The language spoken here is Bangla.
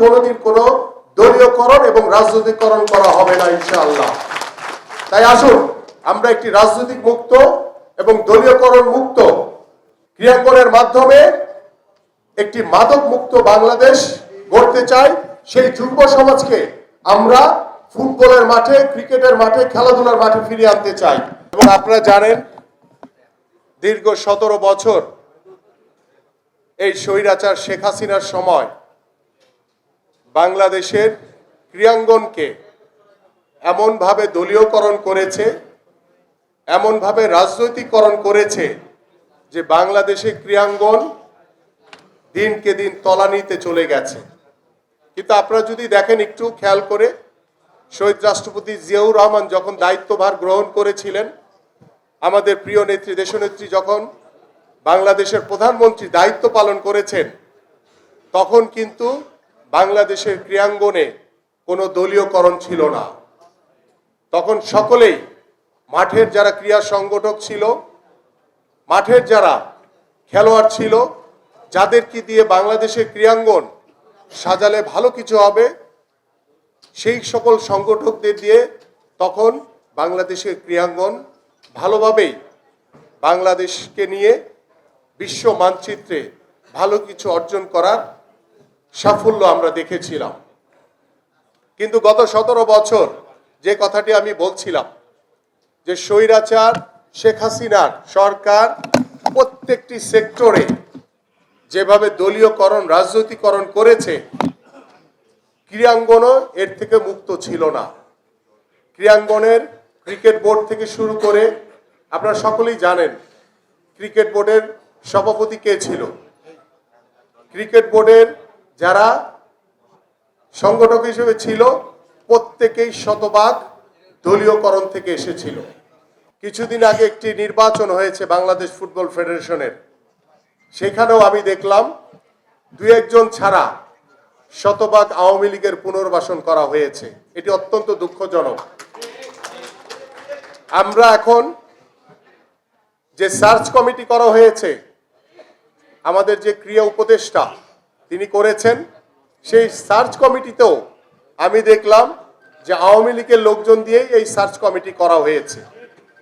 কোনোদিন কোনো দলীয়করণ এবং রাজনৈতিকরণ করা হবে না, ইনশাআল্লাহ। তাই আসুন, আমরা একটি রাজনৈতিক মুক্ত এবং দলীয়করণ মুক্ত ক্রিয়াঙ্গনের মাধ্যমে একটি মাদক মুক্ত বাংলাদেশ গড়তে চাই। সেই যুব সমাজকে আমরা ফুটবলের মাঠে, ক্রিকেটের মাঠে, খেলাধুলার মাঠে ফিরিয়ে আনতে চাই। এবং আপনারা জানেন, দীর্ঘ সতেরো বছর এই স্বৈরাচার শেখ হাসিনার সময় বাংলাদেশের ক্রিয়াঙ্গনকে এমনভাবে দলীয়করণ করেছে, এমনভাবে রাজনৈতিকরণ করেছে যে বাংলাদেশের ক্রিয়াঙ্গন দিনকে দিন তলানিতে চলে গেছে। কিন্তু আপনারা যদি দেখেন একটু খেয়াল করে, শহীদ রাষ্ট্রপতি জিয়াউর রহমান যখন দায়িত্বভার গ্রহণ করেছিলেন, আমাদের প্রিয় নেত্রী, দেশনেত্রী যখন বাংলাদেশের প্রধানমন্ত্রী দায়িত্ব পালন করেছেন, তখন কিন্তু বাংলাদেশের ক্রিয়াঙ্গনে কোনো দলীয়করণ ছিল না। তখন সকলেই মাঠের যারা ক্রীড়া সংগঠক ছিল, মাঠের যারা খেলোয়াড় ছিল যাদেরকে দিয়ে বাংলাদেশের ক্রিয়াঙ্গন সাজালে ভালো কিছু হবে, সেই সকল সংগঠকদের দিয়ে তখন বাংলাদেশের ক্রিয়াঙ্গন ভালোভাবেই বাংলাদেশকে নিয়ে বিশ্ব মানচিত্রে ভালো কিছু অর্জন করার সাফল্য আমরা দেখেছিলাম। কিন্তু গত সতেরো বছর যে কথাটি আমি বলছিলাম, যে স্বৈরাচার, শেখ হাসিনার সরকার প্রত্যেকটি সেক্টরে যেভাবে দলীয়করণ, রাজনৈতিকরণ করেছে, ক্রীড়াঙ্গনও এর থেকে মুক্ত ছিল না। ক্রীড়াঙ্গনের ক্রিকেট বোর্ড থেকে শুরু করে আপনারা সকলেই জানেন ক্রিকেট বোর্ডের সভাপতি কে ছিল। ক্রিকেট বোর্ডের যারা সংগঠক হিসেবে ছিল, প্রত্যেকেই শতভাগ দলীয়করণ থেকে এসেছিল। কিছুদিন আগে একটি নির্বাচন হয়েছে বাংলাদেশ ফুটবল ফেডারেশনের। সেখানেও আমি দেখলাম দু একজন ছাড়া শতভাগ আওয়ামী লীগের পুনর্বাসন করা হয়েছে। এটি অত্যন্ত দুঃখজনক। আমরা এখন যে সার্চ কমিটি করা হয়েছে, আমাদের যে ক্রিয়া উপদেষ্টা তিনি করেছেন। সেই সার্চ কমিটিতেও আমি দেখলাম যে আওয়ামী লীগের লোকজন দিয়েই এই সার্চ কমিটি করা হয়েছে।